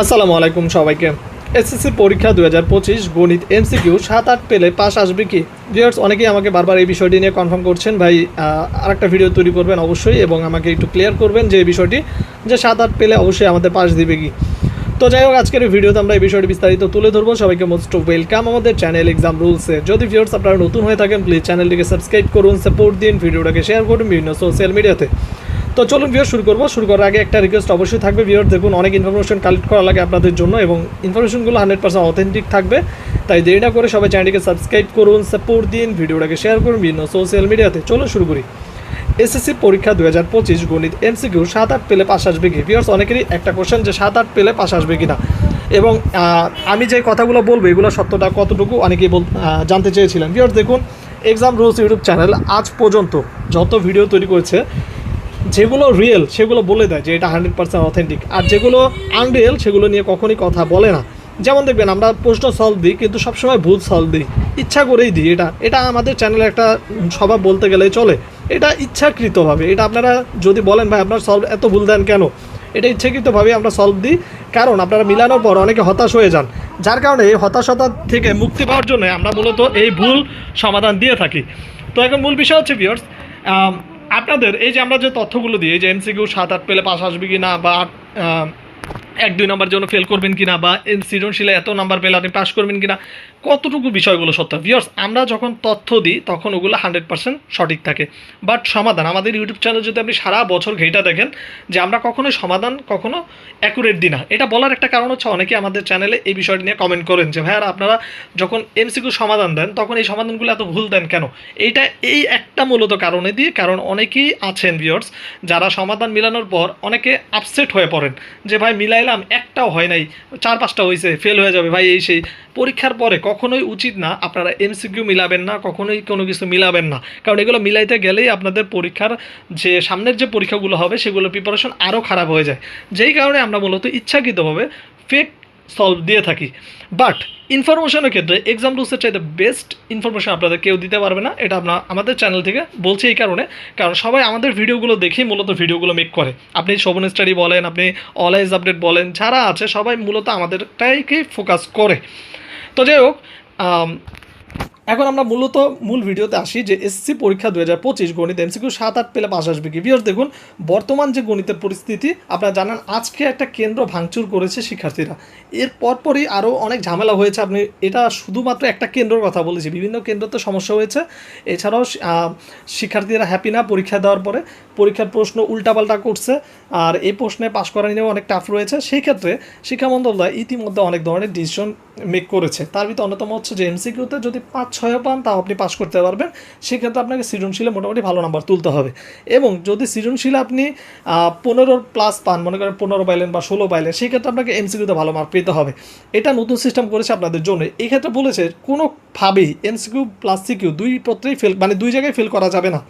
আসসালামু আলাইকুম সবাইকে। এসএসসি পরীক্ষা দু হাজার পঁচিশ গণিত এমসিকিউ সাত আট পেলে পাস আসবে কি? ভিউয়ার্স অনেকেই আমাকে বারবার এই বিষয়টি নিয়ে কনফার্ম করছেন। ভাই আরেকটা ভিডিও তৈরি করবেন অবশ্যই এবং আমাকে একটু ক্লিয়ার করবেন যে এই বিষয়টি, যে সাত আট পেলে অবশ্যই আমাদের পাস দিবে কি। তো যাই হোক, আজকের ভিডিওতে আমরা এই বিষয়টি বিস্তারিত তুলে ধরবো। সবাইকে মোস্ট ওয়েলকাম আমাদের চ্যানেল এক্সাম রুলসে যদি ভিউয়ার্স আপনারা নতুন হয়ে থাকেন প্লিজ চ্যানেলটিকে সাবস্ক্রাইব করুন সাপোর্ট দিন ভিডিওটাকে শেয়ার করুন বিভিন্ন সোশ্যাল মিডিয়াতে তো চলুন ভিডিও শুরু করব। শুরু করার আগে একটা রিকোয়েস্ট অবশ্যই থাকবে। ভিডিও দেখুন, অনেক ইনফরমেশন কালেক্ট করা লাগে আপনাদের জন্য এবং ইনফরমেশনগুলো হান্ড্রেড পার্সেন্ট অথেন্টিক থাকবে। তাই দেরি না করে সবাই চ্যানেলটিকে সাবস্ক্রাইব করুন সাপোর্ট দিন, ভিডিওটাকে শেয়ার করুন বিভিন্ন সোশ্যাল মিডিয়াতে চলুন, শুরু করি। এসএসসি পরীক্ষা দু হাজার পঁচিশ, গণিত এমসিকিউ সাত আট পেলে পাশ আসবে কি? ভিওর্স অনেকেরই একটা কোশ্চেন যে সাত আট পেলে পাশ আসবে কি না এবং আমি যে কথাগুলো বলব, এগুলো সত্যটা কতটুকু অনেকেই বল জানতে চেয়েছিলেন। ভিউয়ার্স দেখুন এক্সাম রুলস ইউটিউব চ্যানেল আজ পর্যন্ত যত ভিডিও তৈরি করেছে যেগুলো রিয়েল সেগুলো বলে দেয় যে এটা হান্ড্রেড পার্সেন্ট অথেন্টিক আর যেগুলো আনরিয়েল সেগুলো নিয়ে কখনই কথা বলে না। যেমন দেখবেন, আমরা প্রশ্ন সলভ দিই, কিন্তু সবসময় ভুল সলভ দিই। ইচ্ছা করেই দিই এটা। এটা আমাদের চ্যানেলে একটা স্বভাব বলতে গেলে চলে। এটা ইচ্ছাকৃতভাবে, এটা আপনারা যদি বলেন, ভাই, আপনার সলভ এত ভুল দেন কেন? এটা ইচ্ছাকৃতভাবে আমরা সলভ দিই। কারণ আপনারা মিলানোর পর অনেকে হতাশ হয়ে যান। যার কারণে এই হতাশতা থেকে মুক্তি পাওয়ার জন্য আমরা মূলত এই ভুল সমাধান দিয়ে থাকি। তো এখন মূল বিষয় হচ্ছে ভিওর্স আপনাদের, এই যে আমরা যে তথ্যগুলো দিই, এই যে এমসিকিউ সাত আট পেলে পাশ আসবে কি না বা এক, দুই নম্বর জন্য ফেল করবেন কিনা বা সৃজনশীলে এত নাম্বার পেলে আপনি পাস করবেন কিনা কতটুকু বিষয়গুলো সত্য? ভিওর্স আমরা যখন তথ্য দিই, তখন ওগুলো হান্ড্রেড পার্সেন্ট সঠিক থাকে। বাট সমাধান, আমাদের ইউটিউব চ্যানেল যদি আপনি সারা বছর ঘেটা দেখেন, যে আমরা কখনোই সমাধান কখনো অ্যাকুরেট দিই না। এটা বলার একটা কারণ হচ্ছে অনেকে আমাদের চ্যানেলে এই বিষয়টি নিয়ে কমেন্ট করেন যে, ভাইয়ারা, আপনারা যখন এমসিকিউ সমাধান দেন, তখন এই সমাধানগুলো এত ভুল দেন কেন? এইটা এই একটা মূলত কারণে দিয়ে কারণ অনেকেই আছেন ভিওর্স যারা সমাধান মিলানোর পর অনেকে আপসেট হয়ে পড়েন। যে, ভাই, মিলাইলাম, একটাও হয় নাই চার পাঁচটা হয়েছে ফেল হয়ে যাবে, ভাই এই সেই পরীক্ষার পরে কখনোই উচিত না আপনারা এমসিকিউ মিলাবেন না, কখনোই কোনো কিছু মিলাবেন না। কারণ এগুলো মিলাইতে গেলেই আপনাদের পরীক্ষার যে সামনের যে পরীক্ষাগুলো হবে, সেগুলোর প্রিপারেশন আরও খারাপ হয়ে যায়। যেই কারণে আমরা মূলত ইচ্ছাকৃতভাবে ফেক সলভ দিয়ে থাকি। বাট ইনফরমেশনের ক্ষেত্রে এক্সাম রুলসের চাইতে বেস্ট ইনফরমেশন আপনাদের কেউ দিতে পারবে না। এটা আমরা আমাদের চ্যানেল থেকে বলছি এই কারণে। কারণ সবাই আমাদের ভিডিওগুলো দেখেই মূলত ভিডিওগুলো মেক করে। আপনি শোভন স্টাডি বলেন, আপনি অলওয়েজ আপডেট বলেন, যারা আছে সবাই মূলত আমাদেরটাইকেই ফোকাস করে। তো যাই হোক আম, এখন আমরা মূলত মূল ভিডিওতে আসি যে এসসি পরীক্ষা দু হাজার পঁচিশ গণিত এমসিকিউ সাত আট পেলে পাশ আসবে কি? বিয়ার দেখুন, বর্তমান যে গণিতের পরিস্থিতি, আপনারা জানেন, আজকে একটা কেন্দ্র ভাঙচুর করেছে শিক্ষার্থীরা। এর পরপরই আরও অনেক ঝামেলা হয়েছে। আপনি, এটা শুধুমাত্র একটা কেন্দ্রের কথা বলেছি, বিভিন্ন কেন্দ্রতে সমস্যা হয়েছে। এছাড়াও শিক্ষার্থীরা হ্যাপি না, পরীক্ষা দেওয়ার পরে পরীক্ষার প্রশ্ন উল্টাপাল্টা করছে। আর এই প্রশ্নে পাশ করা নিয়েও অনেক টাফ রয়েছে। সেই ক্ষেত্রে শিক্ষা মন্ত্রণালয় ইতিমধ্যে অনেক ধরনের ডিসিশন মেক করেছে। তার ভিতরে অন্যতম হচ্ছে যে এমসিকিউতে যদি পাঁচ ছয় পান তাও আপনি পাস করতে পারবেন। সেক্ষেত্রে আপনাকে সৃজনশীলে মোটামুটি ভালো নাম্বার তুলতে হবে। এবং যদি সৃজনশীলে আপনি পনেরো প্লাস পান, মনে করেন পনেরো পাইলেন বা ষোলো পাইলেন সেই ক্ষেত্রে আপনাকে এমসিকিউতে ভালো মার্ক পেতে হবে। এটা নতুন সিস্টেম করেছে আপনাদের জন্য। এই ক্ষেত্রে বলেছে, কোনোভাবেই এমসিকিউ প্লাস সিকিউ দুই পত্রেই ফেল মানে দুই জায়গায় ফেল করা যাবে না।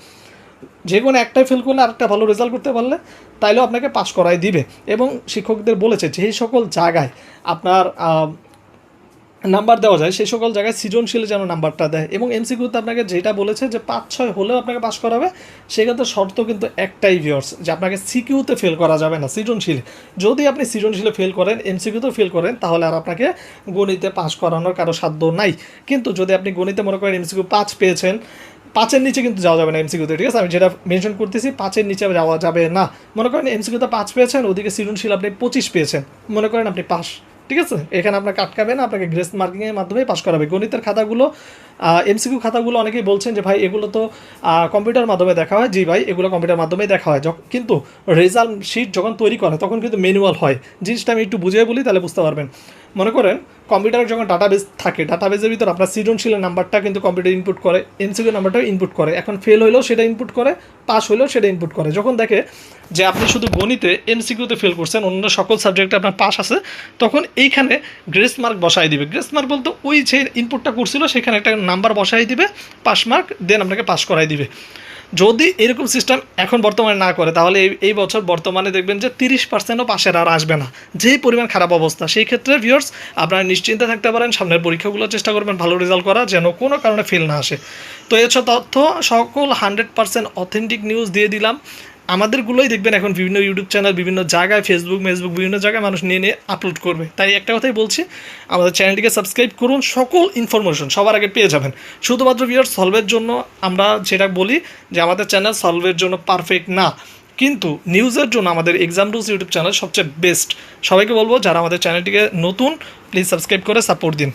যে কোনো একটাই ফেল করলে আরেকটা ভালো রেজাল্ট করতে পারলে, তাইলেও আপনাকে পাস করাই দিবে। এবং শিক্ষকদের বলেছে, যে সকল জায়গায় আপনার নাম্বার দেওয়া যায়, সেই সকল জায়গায় সৃজনশীল যেন নাম্বারটা দেয়। এবং এমসিকিউতে আপনাকে যেটা বলেছে যে পাঁচ, ছয় হলেও আপনাকে পাস করাবে সেক্ষেত্রে শর্ত কিন্তু একটাই ভিওর্স যে আপনাকে সিকিউতে ফেল করা যাবে না, সৃজনশীল। যদি আপনি সৃজনশীলে ফেল করেন এমসিকিউতে ফেল করেন, তাহলে আর আপনাকে গণিতে পাস করানোর কারও সাধ্য নাই। কিন্তু যদি আপনি গণিতে মনে করেন এমসিকিউ পাঁচ পেয়েছেন, পাঁচের নিচে কিন্তু যাওয়া যাবে না এমসিকিউতে, ঠিক আছে? আমি যেটা মেনশন করতেছি, পাঁচের নিচে যাওয়া যাবে না। মনে করেন এমসিকিউতে পাঁচ পেয়েছেন, ওদিকে সৃজনশীল আপনি পঁচিশ পেয়েছেন, মনে করেন আপনি পাস ঠিক আছে? এখানে আপনাকে আটকাবে না, আপনাকে গ্রেস মার্কিংয়ের মাধ্যমে পাস করাবে। গণিতের খাতাগুলো এমসিকিউ খাতাগুলো অনেকেই বলছেন যে, ভাই, এগুলো তো কম্পিউটার মাধ্যমে দেখা হয়। জি ভাই, এগুলো কম্পিউটার মাধ্যমে দেখা হয়। কিন্তু রেজাল্ট শিট যখন তৈরি করে, তখন কিন্তু ম্যানুয়াল হয়। জিনিসটা আমি একটু বুঝিয়ে বলি, তাহলে বুঝতে পারবেন। মনে করেন কম্পিউটারে যখন ডাটাবেস থাকে ডাটাবেসের ভিতর আপনার সৃজনশীলের নাম্বারটা কিন্তু কম্পিউটার ইনপুট করে এমসিকিউ নাম্বারটাও ইনপুট করে। এখন ফেল হলেও সেটা ইনপুট করে পাস হলেও সেটা ইনপুট করে। যখন দেখে যে আপনি শুধু গণিতে এমসিকিউতে ফেল করছেন, অন্য সকল সাবজেক্টে আপনার পাস আছে, তখন এইখানে গ্রেস মার্ক বসাই দিবে। গ্রেস মার্ক বলতে ওই যে ইনপুটটা করছিল, সেখানে একটা নাম্বার বসাই দিবে পাস মার্ক দেন আপনাকে পাস করাই দিবে। যদি এরকম সিস্টেম এখন বর্তমানে না করে, তাহলে এই বছর বর্তমানে দেখবেন যে তিরিশ পার্সেন্টও পাশের আর আসবে না। যেই পরিমাণ খারাপ অবস্থা, সেই ক্ষেত্রে ভিউর্স আপনারা নিশ্চিন্তে থাকতে পারেন, সামনের পরীক্ষাগুলো চেষ্টা করবেন ভালো রেজাল্ট করা যেন কোনো কারণে ফেল না আসে। তো এছাড়া তথ্য সকল হান্ড্রেড পার্সেন্ট অথেন্টিক নিউজ দিয়ে দিলাম। আমাদেরগুলোই দেখবেন এখন বিভিন্ন ইউটিউব চ্যানেল বিভিন্ন জায়গায় ফেসবুক মেসবুক বিভিন্ন জায়গায় মানুষ নিয়ে নিয়ে আপলোড করবে। তাই একটা কথাই বলছি, আমাদের চ্যানেলটিকে সাবস্ক্রাইব করুন, সকল ইনফরমেশন সবার আগে পেয়ে যাবেন। শুধুমাত্র ভিউয়ার সলভের জন্য আমরা যেটা বলি যে আমাদের চ্যানেল সলভের জন্য পারফেক্ট না। কিন্তু নিউজের জন্য আমাদের এক্সাম রুলস ইউটিউব চ্যানেল সবচেয়ে বেস্ট সবাইকে বলব, যারা আমাদের চ্যানেলটিকে নতুন প্লিজ সাবস্ক্রাইব করে সাপোর্ট দিন।